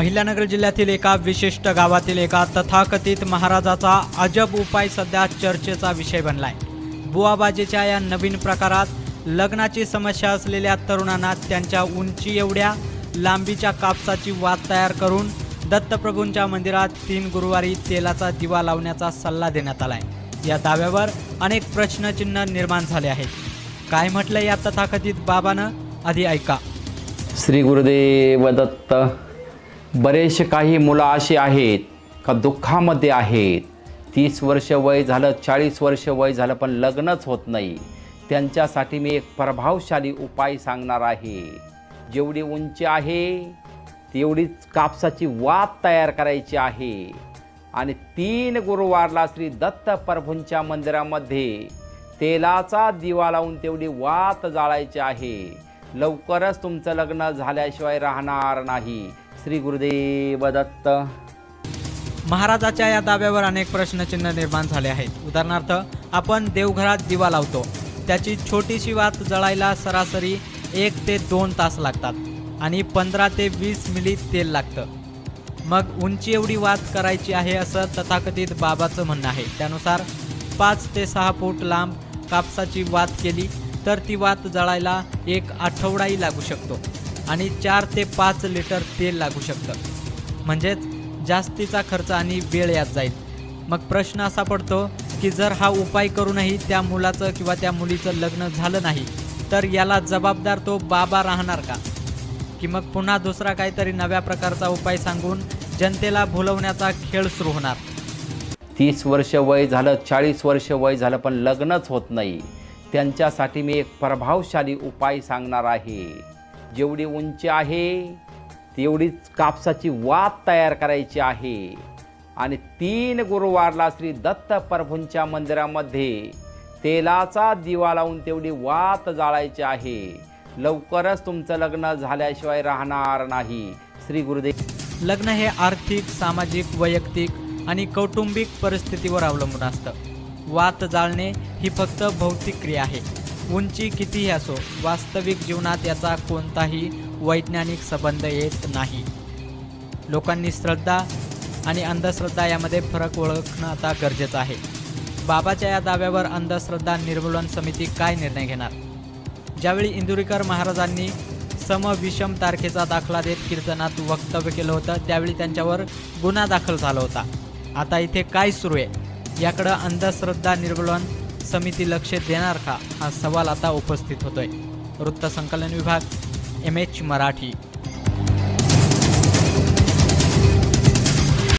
अहिल्यानगर जिल्ह्यातील एका विशिष्ट गावातील एका तथाकथित महाराजाचा अजब उपाय सध्या चर्चेचा विषय बनलाय. बुवाबाजीच्या या नवीन प्रकारात लग्नाची समस्या असलेल्या तरुणांना त्यांच्या उंची एवढ्या लांबीच्या कापसाची वात तयार करून दत्तप्रभूंच्या मंदिरात तीन गुरुवारी तेलाचा दिवा लावण्याचा सल्ला देण्यात आलाय. या दाव्यावर अनेक प्रश्नचिन्ह निर्माण झाले आहेत. काय म्हटलं या तथाकथित बाबानं? आधी ऐका. श्री गुरुदेव दत्त बरेचसे काही मुलं अशी आहेत का दुःखामध्ये आहेत. तीस वर्ष वय झालं चाळीस वर्ष वय झालं पण लग्नच होत नाही. त्यांच्यासाठी मी एक प्रभावशाली उपाय सांगणार आहे. जेवढी उंची आहे तेवढीच कापसाची वात तयार करायची आहे. आणि तीन गुरुवारला श्री दत्त प्रभूंच्या मंदिरामध्ये तेलाचा दिवा लावून तेवढी वात जाळायची आहे. लवकरच तुमचं लग्न झाल्याशिवाय राहणार नाही. श्री गुरुदेव दत्त महाराजाच्या या दाव्यावर अनेक प्रश्नचिन्ह निर्माण झाले आहेत. उदाहरणार्थ आपण देवघरात दिवा लावतो. त्याची छोटीशी वात जळायला सरासरी एक ते दोन तास लागतात आणि पंधरा ते वीस मिली तेल लागतं. मग उंची एवढी वात करायची आहे असं तथाकथित बाबाचं म्हणणं आहे. त्यानुसार पाच ते सहा फूट लांब कापसाची वात केली तर ती वात जळायला एक आठवडाही लागू शकतो. आणि चार ते पाच लिटर तेल लागू शकतं. म्हणजेच जास्तीचा खर्च आणि वेळ यात जाईल. मग प्रश्न असा पडतो की जर हा उपाय करूनही त्या मुलाचं किंवा त्या मुलीचं लग्न झालं नाही तर याला जबाबदार तो बाबा राहणार का? की मग पुन्हा दुसरा काहीतरी नव्या प्रकारचा उपाय सांगून जनतेला भुलवण्याचा खेळ सुरू होणार? तीस वर्ष वय झालं चाळीस वर्ष वय झालं पण लग्नच होत नाही. त्यांच्यासाठी मी एक प्रभावशाली उपाय सांगणार आहे. जेवढी उंची आहे तेवढीच कापसाची वात तयार करायची आहे. आणि तीन गुरुवारला श्री दत्त प्रभूंच्या मंदिरामध्ये तेलाचा दिवा लावून तेवढी वात जाळायची आहे. लवकरच तुमचं लग्न झाल्याशिवाय राहणार नाही. श्री गुरुदेव लग्न हे आर्थिक सामाजिक वैयक्तिक आणि कौटुंबिक परिस्थितीवर अवलंबून असतं. वात जाळणे ही फक्त भौतिक क्रिया आहे. उंची कितीही असो वास्तविक जीवनात याचा कोणताही वैज्ञानिक संबंध येत नाही. लोकांनी श्रद्धा आणि अंधश्रद्धा यामध्ये फरक ओळखणं आता गरजेचं आहे. बाबाच्या या दाव्यावर अंधश्रद्धा निर्मूलन समिती काय निर्णय घेणार? ज्यावेळी इंदुरीकर महाराजांनी समविषम तारखेचा दाखला देत कीर्तनात वक्तव्य केलं होतं त्यावेळी त्यांच्यावर गुन्हा दाखल झाला होता. आता इथे काय सुरू आहे? याकडं अंधश्रद्धा निर्मूलन समिती लक्ष देणार का? हा सवाल आता उपस्थित होतोय. वृत्तसंकलन विभाग एम एच मराठी.